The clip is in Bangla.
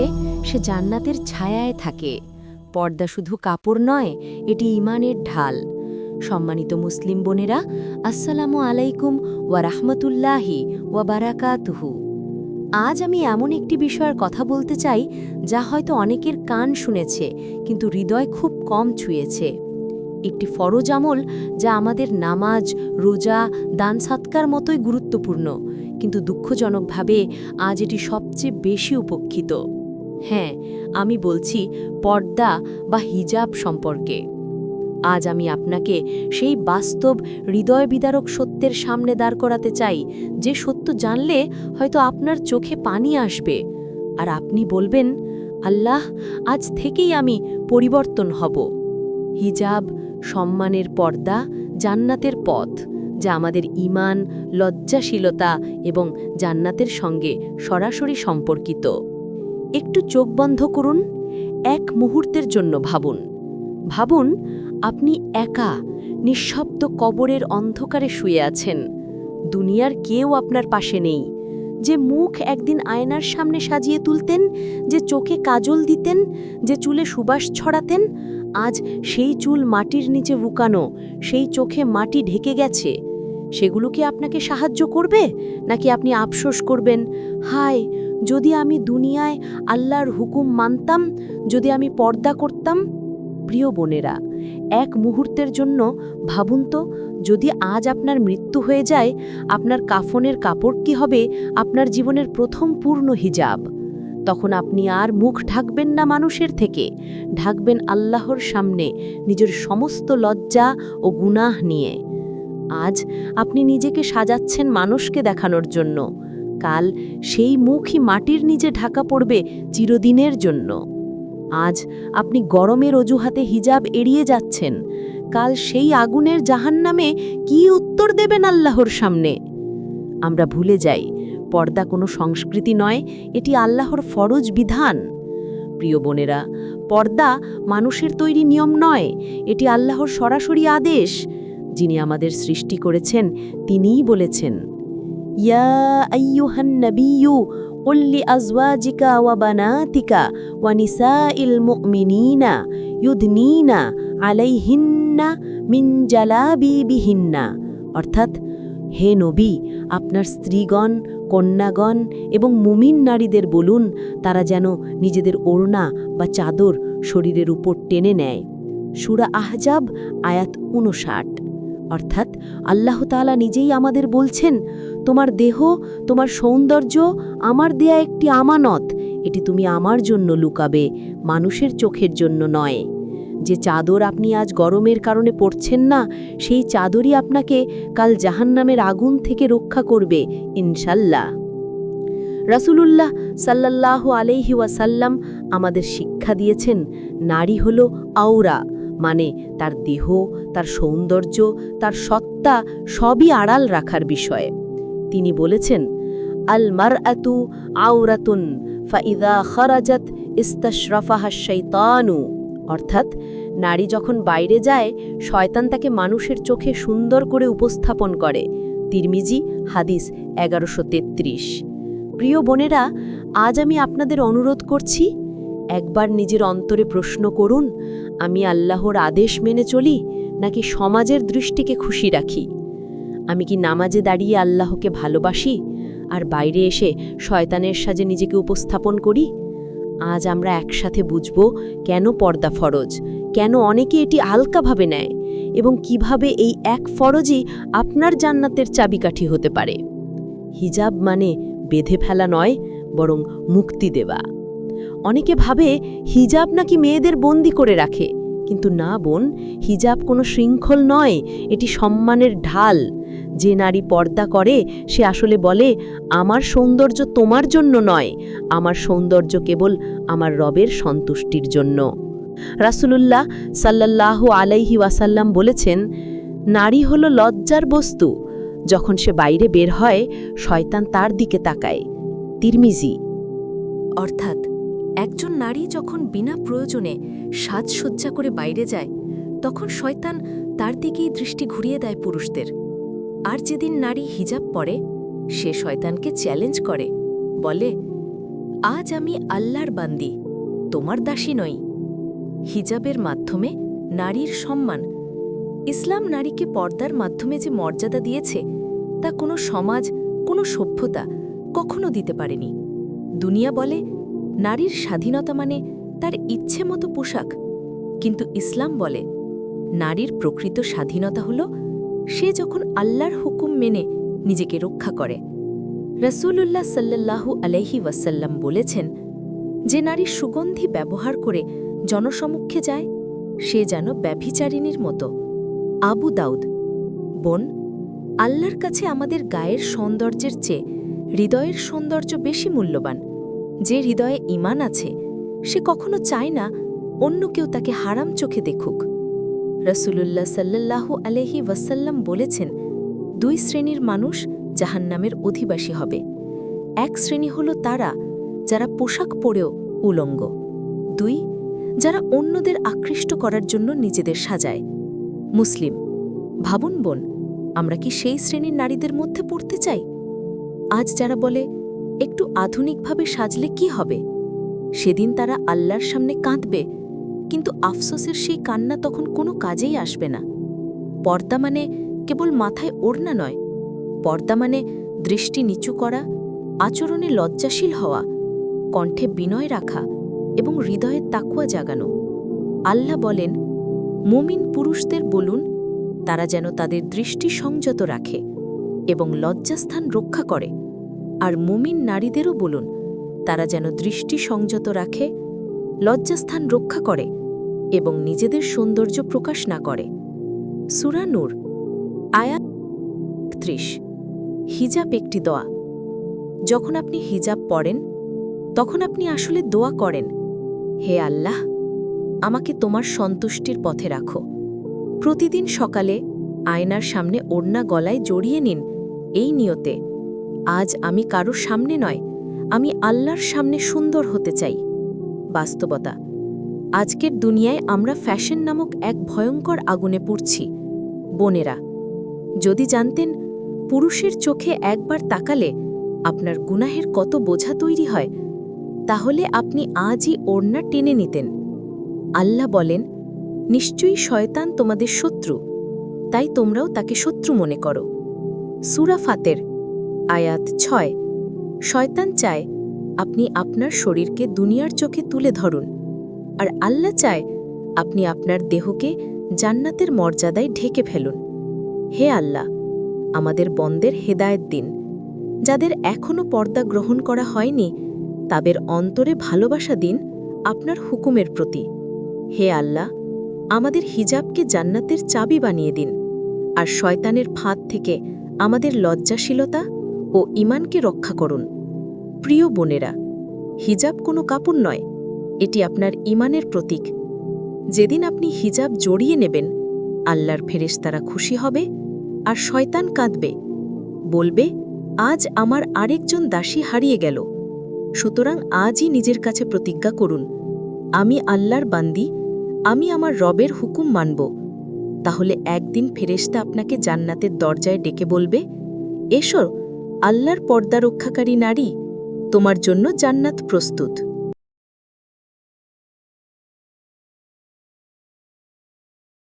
করে সে জান্নাতের ছায়ায় থাকে। পর্দা শুধু কাপড় নয়, এটি ইমানের ঢাল। সম্মানিত মুসলিম বোনেরা, আসসালামু আলাইকুম ওয়া রাহমাতুল্লাহি ওয়া বারাকাতুহু। আজ আমি এমন একটি বিষয়ের কথা বলতে চাই, যা হয়তো অনেকের কান শুনেছে, কিন্তু হৃদয় খুব কম ছুঁয়েছে। একটি ফরজ আমল, যা আমাদের নামাজ, রোজা, দান সাতকার মতোই গুরুত্বপূর্ণ, কিন্তু দুঃখজনকভাবে আজ এটি সবচেয়ে বেশি উপেক্ষিত। হ্যাঁ আমি বলছি পর্দা বা হিজাব সম্পর্কে। আজ আমি আপনাকে সেই বাস্তব হৃদয় বিদারক সত্যের সামনে দাঁড় করাতে চাই, যে সত্য জানলে হয়তো আপনার চোখে পানি আসবে। আর আপনি বলবেন, আল্লাহ, আজ থেকেই আমি পরিবর্তন হব। হিজাব, সম্মানের পর্দা, জান্নাতের পথ, যা আমাদের ইমান লজ্জাশীলতা এবং জান্নাতের সঙ্গে সরাসরি সম্পর্কিত। একটু চোখ বন্ধ করুন, এক মুহূর্তের জন্য ভাবুন। ভাবুন, আপনি একা, নিঃশব্দ কবরের অন্ধকারে শুয়ে আছেন। দুনিয়ার কেউ আপনার পাশে নেই। যে মুখ একদিন আয়নার সামনে সাজিয়ে তুলতেন, যে চোখে কাজল দিতেন, যে চুলে সুবাস ছড়াতেন, আজ সেই চুল মাটির নিচে লুকানো সেই চোখে মাটি ঢেকে গেছে। সেগুলো কি আপনাকে সাহায্য করবে, নাকি আপনি আফসোস করবেন, হায় যদি আমি দুনিয়ায় আল্লাহর হুকুম মানতাম, যদি আমি পর্দা করতাম, প্রিয় বোনেরা, এক মুহূর্তের জন্য ভাবুন তো, যদি আজ আপনার মৃত্যু হয়ে যায়, আপনার কাফনের কাপড় কি হবে, আপনার জীবনের প্রথম পূর্ণ হিজাব? তখন আপনি আর মুখ ঢাকবেন না মানুষের থেকে, ঢাকবেন আল্লাহর সামনে নিজের সমস্ত লজ্জা ও গুনাহ নিয়ে। আজ আপনি নিজেকে সাজাচ্ছেন মানুষকে দেখানোর জন্য। কাল সেই মুখই মাটির নিচে ঢাকা পড়বে চিরদিনের জন্য। আজ আপনি গরমের অজুহাতে হিজাব এড়িয়ে যাচ্ছেন। কাল সেই আগুনের জাহান্নামে কি উত্তর দেবেন আল্লাহর সামনে? আমরা ভুলে যাই, পর্দা কোনো সংস্কৃতি নয়, এটি আল্লাহর ফরজ বিধান। প্রিয় বোনেরা, পর্দা মানুষের তৈরি নিয়ম নয়, এটি আল্লাহর সরাসরি আদেশ। যিনি আমাদের সৃষ্টি করেছেন, তিনিই বলেছেন ইয়া আইয়ুহান নাবিয়্যু قل لأزواجك وبناتك ونساء المؤمنين يدنين عليهن من جلابيبهن অর্থাৎ হে নবী আপনার স্ত্রীগণ কন্যাগণ এবং মুমিন নারীদের বলুন তারা যেন নিজেদের ওড়না বা চাদর শরীরের উপর টেনে নেয় সুরা আহজাব আয়াত উনষাট অর্থাৎ আল্লাহ তাআলা নিজেই আমাদের বলছেন, তোমার দেহ, তোমার সৌন্দর্য, আমার দেয়া একটি আমানত, এটি তুমি আমার জন্য লুকাবে, মানুষের চোখের জন্য নয়। যে চাদর আপনি আজ গরমের কারণে পড়ছেন না, সেই চাদরই আপনাকে কাল জাহান্নামের আগুন থেকে রক্ষা করবে, ইনশাল্লাহ। রাসূলুল্লাহ সাল্লাল্লাহু আলাইহি আমাদের শিক্ষা দিয়েছেন, নারী হল আওরা মানে তার দেহ, তার সৌন্দর্য, তার সত্তা সবই আড়াল রাখার বিষয়ে। তিনি বলেছেন, আল মার আতু আওরাতুন ফাইদা খরাজাত ইস্তাশরফাহা শৈতানু। অর্থাৎ, নারী যখন বাইরে যায়, শয়তান তাকে মানুষের চোখে সুন্দর করে উপস্থাপন করে। তিরমিজি, হাদিস এগারোশো প্রিয় বোনেরা, আজ আমি আপনাদের অনুরোধ করছি একবার নিজের অন্তরে প্রশ্ন করুন, আমি আল্লাহর আদেশ মেনে চলি নাকি সমাজের দৃষ্টিকে খুশি রাখি? আমি কি নামাজে দাঁড়িয়ে আল্লাহকে ভালোবাসি আর বাইরে এসে শয়তানের সাজে নিজেকে উপস্থাপন করি? আজ আমরা একসাথে বুঝব কেন পর্দা ফরজ, কেন অনেকে এটি হালকাভাবে নেয় এবং কীভাবে এই এক ফরজই আপনার জান্নাতের চাবিকাঠি হতে পারে। হিজাব মানে বেঁধে ফেলা নয়, বরং মুক্তি দেওয়া। অনেকে ভাবে হিজাব নাকি মেয়েদের বন্দি করে রাখে। কিন্তু না বোন, হিজাব কোনো শৃঙ্খল নয়, এটি সম্মানের ঢাল। যে নারী পর্দা করে, সে আসলে বলে, আমার সৌন্দর্য তোমার জন্য নয়, আমার সৌন্দর্য কেবল আমার রবের সন্তুষ্টির জন্য। রাসূলুল্লাহ সাল্লাল্লাহ আলাইহি ওয়াসাল্লাম বলেছেন, নারী হলো লজ্জার বস্তু। যখন সে বাইরে বের হয়, শয়তান তার দিকে তাকায়। তিরমিজি অর্থাৎ একজন নারী যখন বিনা প্রয়োজনে সাজসজ্জা করে বাইরে যায়, তখন শয়তান তার দিকেই দৃষ্টি ঘুরিয়ে দেয় পুরুষদের। আর যেদিন নারী হিজাব পরে, সে শয়তানকে চ্যালেঞ্জ করে, বলে, আজ আমি আল্লাহর বান্দি, তোমার দাসী নই। হিজাবের মাধ্যমে নারীর সম্মান। ইসলাম নারীকে পর্দার মাধ্যমে যে মর্যাদা দিয়েছে, তা কোনো সমাজ, কোনো সভ্যতা কখনো দিতে পারেনি। দুনিয়া বলে নারীর স্বাধীনতা মানে তার ইচ্ছে মতো পোশাক। কিন্তু ইসলাম বলে, নারীর প্রকৃত স্বাধীনতা হল সে যখন আল্লাহর হুকুম মেনে নিজেকে রক্ষা করে। রসুলুল্লাহ সাল্লাল্লাহু আলহি ওয়াসাল্লাম বলেছেন, যে নারী সুগন্ধি ব্যবহার করে জনসমক্ষে যায়, সে যেন ব্যভিচারিণীর মতো। আবু দাউদ, বোন, আল্লাহর কাছে আমাদের গায়ের সৌন্দর্যের চেয়ে হৃদয়ের সৌন্দর্য বেশি মূল্যবান। যে হৃদয়ে ইমান আছে, সে কখনো চায় না অন্য কেউ তাকে হারাম চোখে দেখুক। রসুলুল্লাহ সাল্লাল্লাহু আলহি ওয়াসাল্লাম বলেছেন, দুই শ্রেণির মানুষ জাহান্নামের অধিবাসী হবে। এক শ্রেণি হল তারা যারা পোশাক পরেও উলঙ্গ। দুই, যারা অন্যদের আকৃষ্ট করার জন্য নিজেদের সাজায়। মুসলিম, ভাবুন বোন, আমরা কি সেই শ্রেণির নারীদের মধ্যে পড়তে চাই? আজ যারা বলে একটু আধুনিকভাবে সাজলে কি হবে? সেদিন তারা আল্লাহর সামনে কাঁদবে, কিন্তু আফসোসের সেই কান্না তখন কোনো কাজেই আসবে না। পর্দা মানে কেবল মাথায় ওড়না নয়, পর্দা মানে দৃষ্টি নিচু করা, আচরণে লজ্জাশীল হওয়া, কণ্ঠে বিনয় রাখা এবং হৃদয়ে তাকুয়া জাগানো। আল্লাহ বলেন, মুমিন পুরুষদের বলুন, তারা যেন তাদের দৃষ্টি সংযত রাখে এবং লজ্জাস্থান রক্ষা করে। আর মুমিন নারীদেরও বলুন, তারা যেন দৃষ্টি সংযত রাখে, লজ্জাস্থান রক্ষা করে এবং নিজেদের সৌন্দর্য প্রকাশ না করে। সুরানুর আয়াত ত্রিশ হিজাব একটি দোয়া। যখন আপনি হিজাব পড়েন, তখন আপনি আসলে দোয়া করেন, হে আল্লাহ, আমাকে তোমার সন্তুষ্টির পথে রাখো। প্রতিদিন সকালে আয়নার সামনে ওড়না গলায় জড়িয়ে নিন, এই নিয়তে আজ আমি কারোর সামনে নয়, আমি আল্লাহর সামনে সুন্দর হতে চাই। বাস্তবতা, আজকের দুনিয়ায় আমরা ফ্যাশন নামক এক ভয়ঙ্কর আগুনে পুড়ছি। বোনেরা, যদি জানতেন, পুরুষের চোখে একবার তাকালে আপনার গুনাহের কত বোঝা তৈরি হয়, তাহলে আপনি আজই ওড়না টেনে নিতেন। আল্লাহ বলেন, নিশ্চয়ই শয়তান তোমাদের শত্রু, তাই তোমরাও তাকে শত্রু মনে করো। সুরা ফাতের আয়াত ছয়, শয়তান চায় আপনি আপনার শরীরকে দুনিয়ার চোখে তুলে ধরুন, আর আল্লাহ চায় আপনি আপনার দেহকে জান্নাতের মর্যাদায় ঢেকে ফেলুন। হে আল্লাহ, আমাদের বন্দের হেদায়েত দিন। যাদের এখনও পর্দা গ্রহণ করা হয়নি, তাদের অন্তরে ভালোবাসা দিন আপনার হুকুমের প্রতি। হে আল্লাহ, আমাদের হিজাবকে জান্নাতের চাবি বানিয়ে দিন, আর শয়তানের ফাঁদ থেকে আমাদের লজ্জাশীলতা ও ইমানকে রক্ষা করুন। প্রিয় বোনেরা, হিজাব কোনো কাপড় নয়, এটি আপনার ইমানের প্রতীক। যেদিন আপনি হিজাব জড়িয়ে নেবেন, আল্লাহর ফেরেশতারা খুশি হবে আর শয়তান কাঁদবে। বলবে, আজ আমার আরেকজন দাসী হারিয়ে গেল। সুতরাং আজই নিজের কাছে প্রতিজ্ঞা করুন, আমি আল্লাহর বান্দি, আমি আমার রবের হুকুম মানব। তাহলে একদিন ফেরেশতা আপনাকে জান্নাতের দরজায় ডেকে বলবে, এসো আল্লাহর পর্দা রক্ষাকারী নারী তোমার জন্য জান্নাত প্রস্তুত।